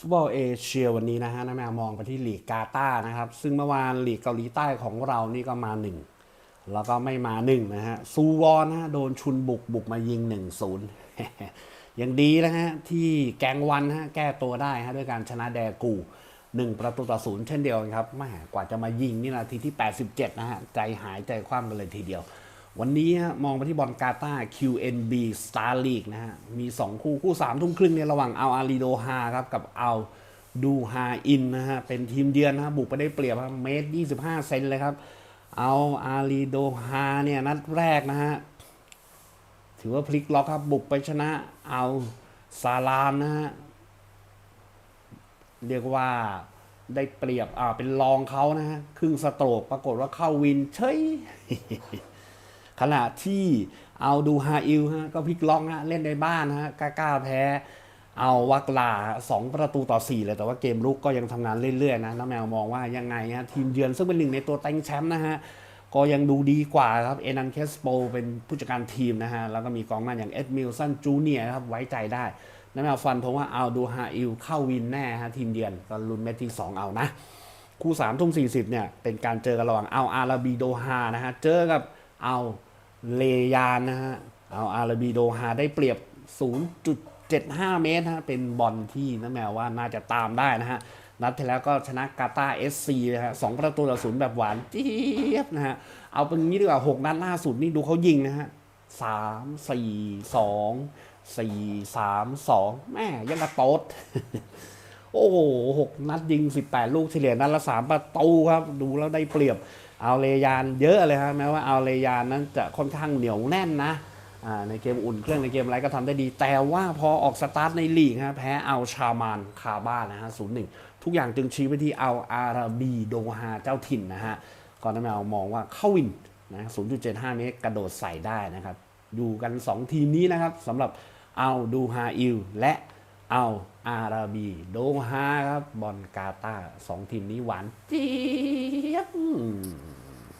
ฟุตบอลเอเชียวันนี้นะฮะน้าแมวมองไปที่ลีกกาตานะครับ ซึ่งเมื่อวานลีกเกาหลีใต้ของเรานี่ก็มาหนึ่งแล้วก็ไม่มาหนึ่งนะฮะซูวอนนะฮะโดนชุนบุกบุกมายิง1นศูนย์ยังดีนะฮะที่แกงวันฮะแก้ตัวได้ฮะด้วยการชนะแดกู1ประตูต่อศูนย์เช่นเดียวกันครับแม่กว่าจะมายิงนี่นาทีที่ 87 นะฮะใจหายใจคว่ำกันเลยทีเดียว วันนี้มองไปที่บอลกาตาร์ QNB Star League นะฮะ มี 2 คู่คู่3ทุ่มครึ่งเนี่ยระหว่างเอาอาลีโดฮาครับ กับเอาดูฮาอินนะฮะ เป็นทีมเยือนนะฮะบุกไปได้เปรียบครับเมตร 25 เซนเลยครับ เอาอาลีโดฮาเนี่ยนัดแรกนะฮะ ถือว่าพลิกล็อกครับ บุกไปชนะเอาซาลามนะฮะ เรียกว่าได้เปรียบอ่าเป็นรองเขานะฮะ ครึ่งสโตรกปรากฏว่าเข้าวินเฉย ขณะที่เอาดูฮาอิลฮะก็พลิกล็อกฮะเล่นในบ้านฮะกล้าๆแพ้เอาวักลาสองประตูต่อ 4 เลย แต่ว่าเกมลุกก็ยังทำงานเรื่อยๆนะน้าแมวมองว่ายังไงฮะทีมเยือนซึ่งเป็นหนึ่งในตัวเต็งแชมป์นะฮะก็ยังดูดีกว่าครับ เอนันเคสโปเป็นผู้จัดการทีมนะฮะ แล้วก็มีกองหน้าอย่างเอ็ดมิลสันจูเนียครับ ไว้ใจได้น้าแมวฟันผมว่าเอาดูฮาอิลเข้าวินแน่ฮะ ทีมเยือนก็ลุ้นเม็ดที่ 2 เอานะ คู่3ามทุ่มสีเนี่ย เป็นการเจอกันระหว่างเอาอาราบีโดฮานะฮะ เจอกับเอา เลยานนะฮะ เอาอาราบีโดฮาได้เปรียบ 0.75 เมตรฮะ เป็นบอลที่น้าแมวว่าน่าจะตามได้นะฮะ นัดที่แล้วก็ชนะกาตาร์เอสซีนะฮะสองประตูต่อศูนย์แบบหวานเจี๊ยบนะฮะ เอาเป็นงี้ดีกว่าหกนัดล่าสุดนี่ดูเขายิงนะฮะสามสี่สองสี่สามสองแม่ยังกระโต๊ดโอ้โหหกนัดยิง18ลูกเฉลี่ยนัดละสามประตูครับ ดูแล้วได้เปรียบ เอาเลยานเยอะเลยครับแม้ว่าเอาเลยานนั้นจะค่อนข้างเหนียวแน่นนะในเกมอุ่นเครื่องในเกมอะไรก็ทำได้ดี แต่ว่าพอออกสตาร์ทในลีกฮะแพ้เอาชามานคาบ้านนะฮะศูนย์หนึ่งทุกอย่างจึงชี้ไปที่เอาอาราบีโดฮาเจ้าถิ่นนะฮะก่อนหน้าเรามองว่าเข้าวินนะ0.75เมตรกระโดดใส่ได้นะครับอยู่กัน 2 ทีมนี้นะครับสำหรับเอาดูฮาอิลและ เอาอาราบีโดฮาครับบอลกาตาสองทีมนี้หวานเจี๊ยบ